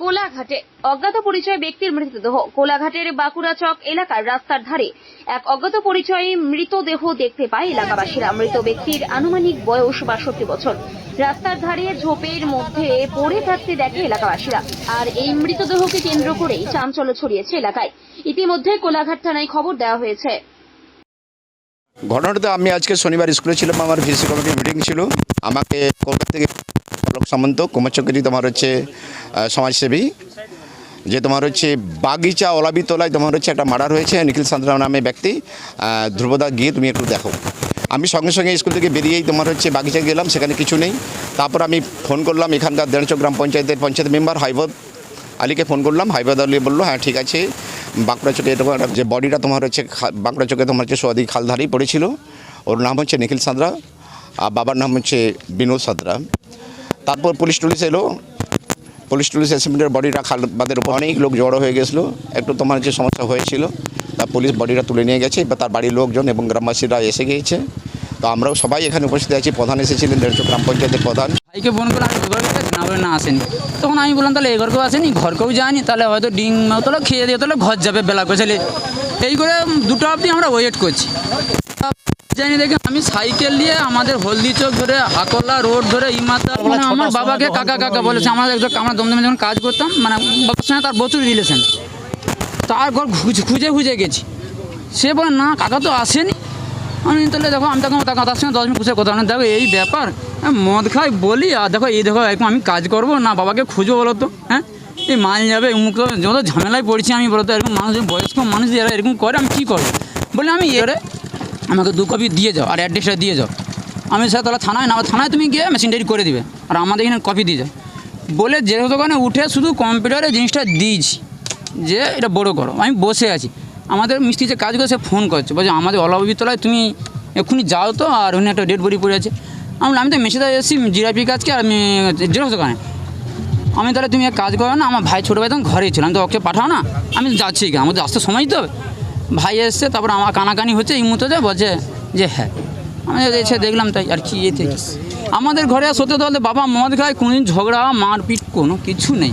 কোলাঘাটে অজ্ঞাত পরিচয় ব্যক্তির মৃতদেহ। কোলাঘাটের বাঁকুড়া চক এলাকার রাস্তার ধারে এক অজ্ঞাত পরিচয়ে মৃতদেহ দেখতে পায় এলাকাবাসীরা। মৃত ব্যক্তির আনুমানিক বয়স বাষট্টি বছর। রাস্তার ধারে ঝোপের মধ্যে পড়ে থাকতে দেখে এলাকাবাসীরা। আর এই মৃতদেহকে কেন্দ্র করেই চাঞ্চল্য ছড়িয়েছে এলাকায়। ইতিমধ্যে কোলাঘাট থানায় খবর দেওয়া হয়েছে। ঘটনাটা আমি আজকে শনিবার স্কুলে ছিলাম, আমার ভিসি কমিটির মিটিং ছিল। আমাকে কলকাতা থেকে পলক সামন্ত কুমারচক্রী তোমার হচ্ছে সমাজসেবী, যে তোমার হচ্ছে বাগিচা অলাবিতলায় তোমার হচ্ছে একটা মার্ডার হয়েছে, নিখিল সান্ত্রা নামে ব্যক্তি ধ্রুবদা গিয়ে তুমি একটু দেখো। আমি সঙ্গে সঙ্গে স্কুল থেকে বেরিয়েই তোমার হচ্ছে বাগিচা গেলাম, সেখানে কিছু নেই। তারপর আমি ফোন করলাম, এখানকার দেড়শো গ্রাম পঞ্চায়েতের পঞ্চায়েত মেম্বার হাইবদ আলীকে ফোন করলাম, হাইবাদ আলী বলল হ্যাঁ ঠিক আছে। বাঁকুড়া চোখে একটা, যে বডিটা তোমার হচ্ছে বাঁকুড়া চোখে তোমার হচ্ছে সোয়াদি খালধারেই পড়েছিল। ওর নাম হচ্ছে নিখিল সাঁতরা আর বাবার নাম হচ্ছে বিনোদ সাঁতরা তারপর পুলিশ টুলিশ এলো। পুলিশ টুলিশ এসেম্বলির বডিটা খাল বাদের উপর অনেক লোক জড়ো হয়ে গেছিল। একটু তোমার যে সমস্যা হয়েছিল, তা পুলিশ বডিটা তুলে নিয়ে গেছে। বা তার বাড়ির লোকজন এবং গ্রামবাসীরা এসে গিয়েছে। তো আমরাও সবাই এখানে উপস্থিত আছি। প্রধান এসেছিলেন দেড়শো গ্রাম পঞ্চায়েতের প্রধান। ভাইকে ফোন করে গেছি না বলে না আসেনি। তখন আমি বললাম, তাহলে এই ঘরকেও আসেনি? ঘরকেও যায়নি? তাহলে হয়তো ডিম তাহলে খেয়ে দিয়ে তাহলে ঘর যাবে বেলা করে এই করে দুটো অবধি আমরা ওয়েট করছি। জানি দেখে আমি সাইকেল নিয়ে আমাদের হলদি চোখ ধরে আকলা রোড ধরে ইমাতা মানে আমার বাবাকে কাকা কাকা বলেছে। আমার একজন আমরা দমদমে যখন কাজ করতাম মানে বাবার সঙ্গে তার প্রচুর রিলেশন। তার ঘর খুঁজে খুঁজে খুঁজে গেছি। সে বলে না কাকা তো আসেনি। আমি তাহলে দেখো আমি তখন তার সঙ্গে দশ মিনিট খুঁজে কথা বললাম। দেখো এই ব্যাপার হ্যাঁ, মদ খাই বলি আর দেখো এই দেখো এখন আমি কাজ করব না বাবাকে খুঁজবো বলো তো হ্যাঁ? এই মাল যাবে মুখ যত ঝামেলায় পড়েছি আমি বলো তো এরকম মানুষ বয়স্ক মানুষ যারা এরকম করে আমি কী করব? বলে আমি এরে আমাকে দু কপি দিয়ে যাও আর অ্যাড্রেসটা দিয়ে যাও। আমি স্যার তাহলে থানায় না, থানায় তুমি গিয়ে মেশিন মেশিনটারি করে দিবে। আর আমাদের এখানে কপি দিয়ে যাও। বলে যে দোকানে উঠে শুধু কম্পিউটারে জিনিসটা দিয়েছি। যে এটা বড় করো। আমি বসে আছি। আমাদের মিস্ত্রি যে কাজ করে, সে ফোন করছে। বলছে, আমাদের অলাবিতলায় তুমি এক্ষুনি যাও তো, আর উনি একটা ডেড বডি পড়ে আছে। আমি আমি তো মেসেদা এসেছি জিরাপি কাজকে আর আমি জেরক্স দোকানে। আমি তাহলে তুমি এক কাজ করো না, আমার ভাই ছোটো ভাই তখন ঘরেই ছিল। আমি তো ওকে পাঠাও না। আমি যাচ্ছি কি আমাদের আসতে সময় দিতে হবে। ভাই এসছে, তারপর আমার কানাকানি হচ্ছে, এই মুহূর্তে বলছে যে হ্যাঁ আমি এসে দেখলাম তাই, আর কি এতে কি? আমাদের ঘরে সত্যি বলতে বাবা মদ খায়, কোনোদিন ঝগড়া, মারপিট, কোনো কিছু নেই